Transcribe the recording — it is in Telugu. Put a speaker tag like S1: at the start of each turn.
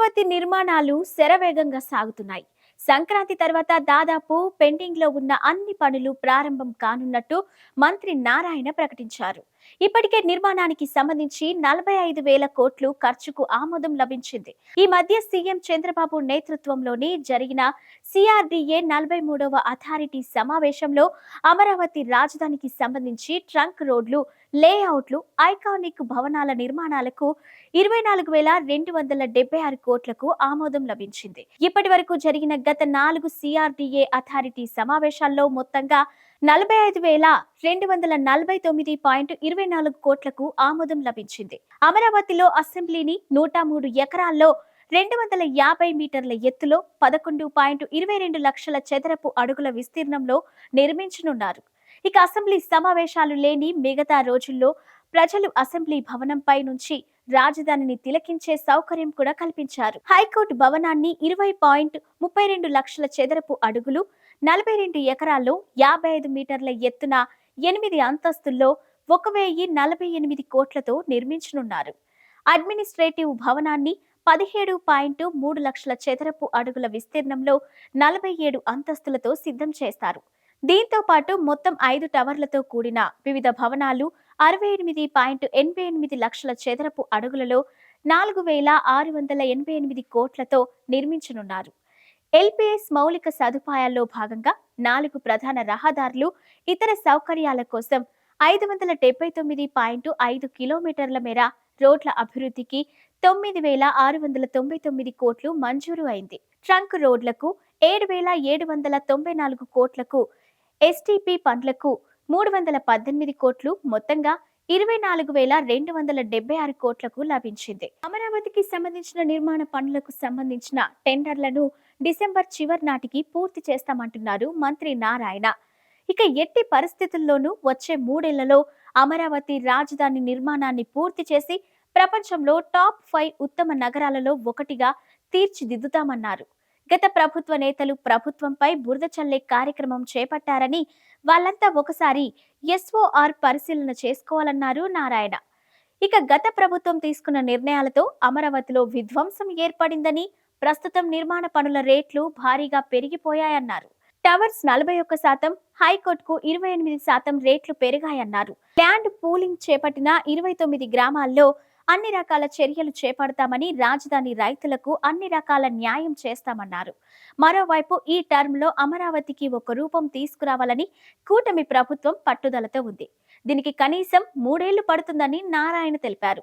S1: అమరావతి నిర్మాణాలు శరవేగంగా సాగుతున్నాయి. సంక్రాంతి తర్వాత దాదాపు పెండింగ్లో ఉన్న అన్ని పనులు ప్రారంభం కానున్నట్టు మంత్రి నారాయణ ప్రకటించారు. ఇప్పటికే నిర్మాణానికి సంబంధించి నలభై ఐదు వేల కోట్లు ఖర్చుకు ఆమోదం లభించింది. ఈ మధ్య సీఎం చంద్రబాబు నేతృత్వంలోని జరిగిన సిఆర్డీఏ నలభై మూడవ అథారిటీ సమావేశంలో అమరావతి రాజధానికి సంబంధించి ట్రంక్ రోడ్లు లేఅవుట్లు ఐకానిక్ భవనాల నిర్మాణాలకు ఇరవై నాలుగు వేల రెండు వందల డెబ్బై ఆరు కోట్లకు ఆమోదం లభించింది. ఇప్పటి వరకు జరిగిన గత నాలుగు సిఆర్డీఏ అథారిటీ సమావేశాల్లో మొత్తంగా నలభై ఐదు వేల రెండు వందల నలభై తొమ్మిది పాయింట్ ఇరవై నాలుగు కోట్లకు ఆమోదం లభించింది. అమరావతిలో అసెంబ్లీని నూట మూడు ఎకరాల్లో రెండు వందల యాభై మీటర్ల ఎత్తులో పదకొండు పాయింట్ ఇరవై రెండు లక్షల చదరపు అడుగుల విస్తీర్ణంలో నిర్మించనున్నారు. ఇక అసెంబ్లీ సమావేశాలు లేని మిగతా రోజుల్లో ప్రజలు అసెంబ్లీ భవనంపై నుంచి రాజధానిని తిలకించే సౌకర్యం కూడా కల్పించారు. హైకోర్టు భవనాన్ని ఇరవై పాయింట్ ముప్పై రెండు లక్షల చదరపు అడుగులు నలభై రెండు ఎకరాల్లో యాభై ఐదు మీటర్ల ఎత్తున ఎనిమిది అంతస్తుల్లో ఒక వెయ్యి నలభై ఎనిమిది కోట్లతో నిర్మించనున్నారు. అడ్మినిస్ట్రేటివ్ భవనాన్ని పదిహేడు పాయింట్ మూడు లక్షల చదరపు అడుగుల విస్తీర్ణంలో నలభై ఏడు అంతస్తులతో సిద్ధం చేస్తారు. దీంతో పాటు మొత్తం ఐదు టవర్లతో కూడిన వివిధ భవనాలు అరవై ఎనిమిది పాయింట్ ఎనభై ఎనిమిది లక్షల చదరపు అడుగులలో నాలుగు వేల ఆరు వందల ఎనభై ఎనిమిది కోట్లతో నిర్మించనున్నారు. ఎల్పిఎస్ మౌలిక సదుపాయాల్లో భాగంగా నాలుగు ప్రధాన రహదారులు ఇతర సౌకర్యాల కోసం ఐదు వందల డెబ్బై తొమ్మిది పాయింట్ ఐదు కిలోమీటర్ల మేర రోడ్ల అభివృద్ధికి తొమ్మిది వేల ఆరు వందల తొంభై తొమ్మిది కోట్లు మంజూరు అయింది. ట్రంక్ రోడ్లకు ఏడు వేల ఏడు వందల తొంభై నాలుగు కోట్లకు ఎస్టీపీ పనులకు మూడు వందల పద్దెనిమిది కోట్లు మొత్తంగా ఇరవై నాలుగు వేల రెండు వందల డెబ్బై ఆరు కోట్లకు లభించింది. అమరావతికి సంబంధించిన నిర్మాణ పనులకు సంబంధించిన టెండర్లను డిసెంబర్ చివరి నాటికి పూర్తి చేస్తామంటున్నారు మంత్రి నారాయణ. ఇక ఎట్టి పరిస్థితుల్లోనూ వచ్చే మూడేళ్ళలో అమరావతి రాజధాని నిర్మాణాన్ని పూర్తి చేసి ప్రపంచంలో టాప్ ఫైవ్ ఉత్తమ నగరాలలో ఒకటిగా తీర్చిదిద్దుతామన్నారు. గత ప్రభుత్వ నేతలు ప్రభుత్వంపై బురద చల్లే కార్యక్రమం చేపట్టారని వాళ్ళంతా ఒకసారి ఎస్ఓఆర్ పరిశీలన చేసుకోవాలన్నారు నారాయణ. ఇక గత ప్రభుత్వం తీసుకున్న నిర్ణయాలతో అమరావతిలో విధ్వంసం ఏర్పడిందని ప్రస్తుతం నిర్మాణ పనుల రేట్లు భారీగా పెరిగిపోయాయన్నారు. టవర్స్ నలభై ఒక్క శాతం హైకోర్టుకు ఇరవై ఎనిమిది శాతం రేట్లు పెరిగాయన్నారు. ల్యాండ్ పూలింగ్ చేపట్టిన ఇరవై తొమ్మిది గ్రామాల్లో అన్ని రకాల చర్యలు చేపడతామని రాజధాని రైతులకు అన్ని రకాల న్యాయం చేస్తామన్నారు. మరోవైపు ఈ టర్మ్లో అమరావతికి ఒక రూపం తీసుకురావాలని కూటమి ప్రభుత్వం పట్టుదలతో ఉంది. దీనికి కనీసం మూడేళ్ళు పడుతుందని నారాయణ తెలిపారు.